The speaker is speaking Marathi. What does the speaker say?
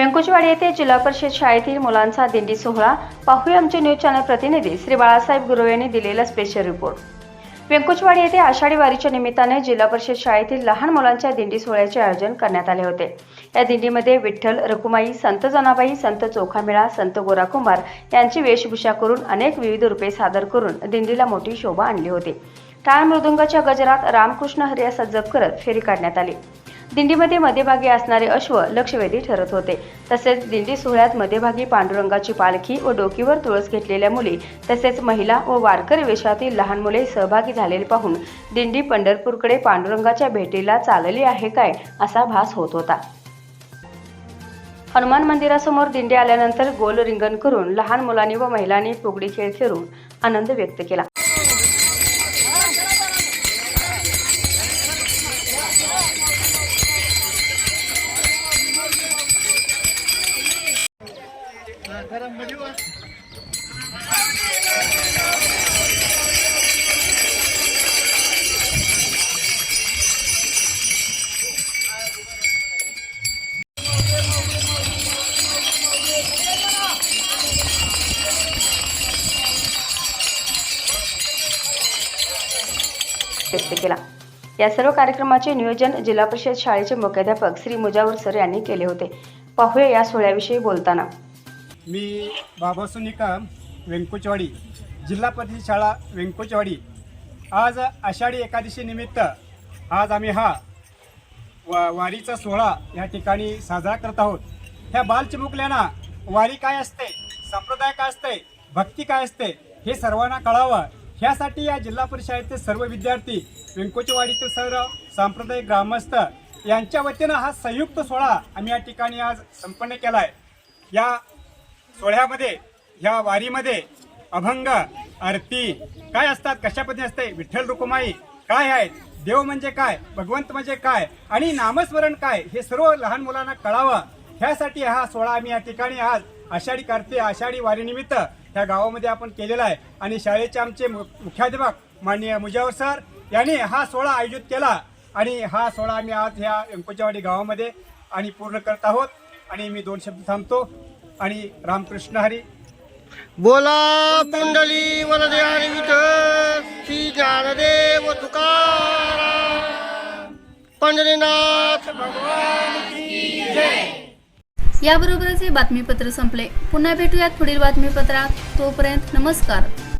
व्यंकुचवाडी येथे जिल्हा परिषद शाळेतील मुलांचा दिंडी सोहळा. पाहूया आमचे न्यूज चॅनल प्रतिनिधी श्री बाळासाहेब गुरव यांनी दिलेला स्पेशल रिपोर्ट व्यंकुचवाडी येथे आषाढी वारीच्या निमित्ताने जिल्हा परिषद शाळेतील लहान मुलांच्या दिंडी सोहळ्याचे आयोजन करण्यात आले होते. या दिंडीमध्ये विठ्ठल रखुमाई संत जनाबाई संत चोखामेळा संत गोराकुंभार यांची वेशभूषा करून अनेक विविध रूपे सादर करून दिंडीला मोठी शोभा आणली होती. टाळ मृदुंगाच्या गजरात रामकृष्ण हरिया सज्जप जप करत फेरी काढण्यात आली. दिंडीमध्ये मध्यभागी असणारे अश्व लक्षवेधी ठरत होते. तसेच दिंडी सोहळ्यात मध्यभागी पांडुरंगाची पालखी व डोकीवर तुळस घेतलेल्या मुली तसेच महिला व वारकरी वेशातील लहान मुले सहभागी झालेले पाहून दिंडी पंढरपूरकडे पांडुरंगाच्या भेटीला चालली आहे काय असा भास होत होता. हनुमान मंदिरासमोर दिंडी आल्यानंतर गोल रिंगण करून लहान मुलांनी व महिलांनी फुगडी खेळ खेळून आनंद व्यक्त केला. व्यक्त केला. या सर्व कार्यक्रमाचे नियोजन जिल्हा परिषद शाळेचे मुख्याध्यापक श्री मुजावर सर यांनी केले होते. पाहूया या सोहळ्याविषयी बोलताना. मी बाबा निकम व्यंकुचवाडी जिल्हा परिषद शाळा व्यंकुचवाडी. आज आषाढी एकादशी निमित्त आज आम्ही हा वा वारीचा सोहळा या ठिकाणी साजरा करत आहोत. ह्या बालचिमुकल्यांना वारी काय असते संप्रदाय काय असते भक्ती काय असते हे सर्वांना कळावं. ह्यासाठी या जिल्हा परिषदेचे सर्व विद्यार्थी व्यंकुचवाडीचे सर्व सांप्रदायिक ग्रामस्थ यांच्या वतीनं हा संयुक्त सोहळा आम्ही या ठिकाणी आज संपन्न केला आहे या सोहळ्यामध्ये ह्या वारीमध्ये अभंग आरती काय असतात कशापद्धती असते विठ्ठल रुकुमाई काय आहेत देव म्हणजे काय भगवंत म्हणजे काय आणि नामस्मरण काय हे सर्व लहान मुलांना कळावं. ह्यासाठी हा सोहळा आम्ही या ठिकाणी आज आषाढी कार्तिक आषाढी वारीनिमित्त ह्या गावामध्ये आपण केलेला आहे. आणि शाळेचे आमचे मुख्याध्यापक माननीय मुजावर सर यांनी हा सोहळा आयोजित केला. आणि हा सोहळा आम्ही आज ह्या व्यंकोच्यावाडी गावामध्ये आणि पूर्ण करत आहोत. आणि मी दोन शब्द थांबतो. आणि रामकृष्ण हरी. बोला पुंडली वरदे आणि विठ्ठल श्री ज्ञानदेव तुकाराम. पंढरीनाथ याबरोबरच हे बातमीपत्र संपले. पुन्हा भेटूयात पुढील बातमीपत्रात. तोपर्यंत नमस्कार.